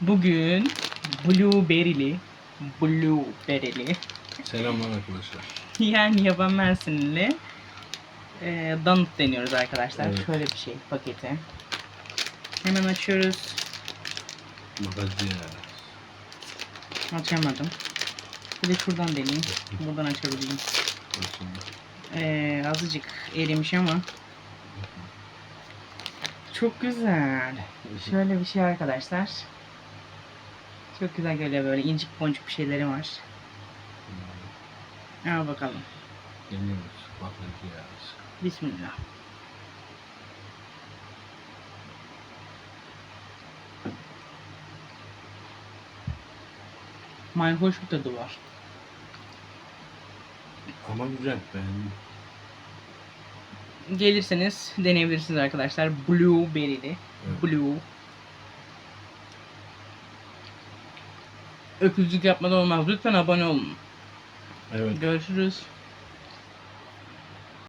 Bugün blueberry'li, blueberry'li Selamlar arkadaşlar. yani yaban mersinli e, donut deniyoruz arkadaşlar. Evet. Şöyle bir şey paketi. Hemen açıyoruz. Magazin. Açamadım. Bir de şuradan deneyeyim. Buradan açabildim. Açıldı. E, azıcık erimiş ama çok güzel. Şöyle bir şey arkadaşlar. Çok güzel geliyor böyle incik boncuk bir şeyleri var. Al bakalım. Deniyoruz. Bakacağız. Bismillah. Mayhoş bir tadı var. Ama güzel beğendim. Gelirseniz deneyebilirsiniz arkadaşlar. Blueberry'li. Evet. Blue. Öküzlük yapmadan olmaz. Lütfen abone olun. Evet. Görüşürüz.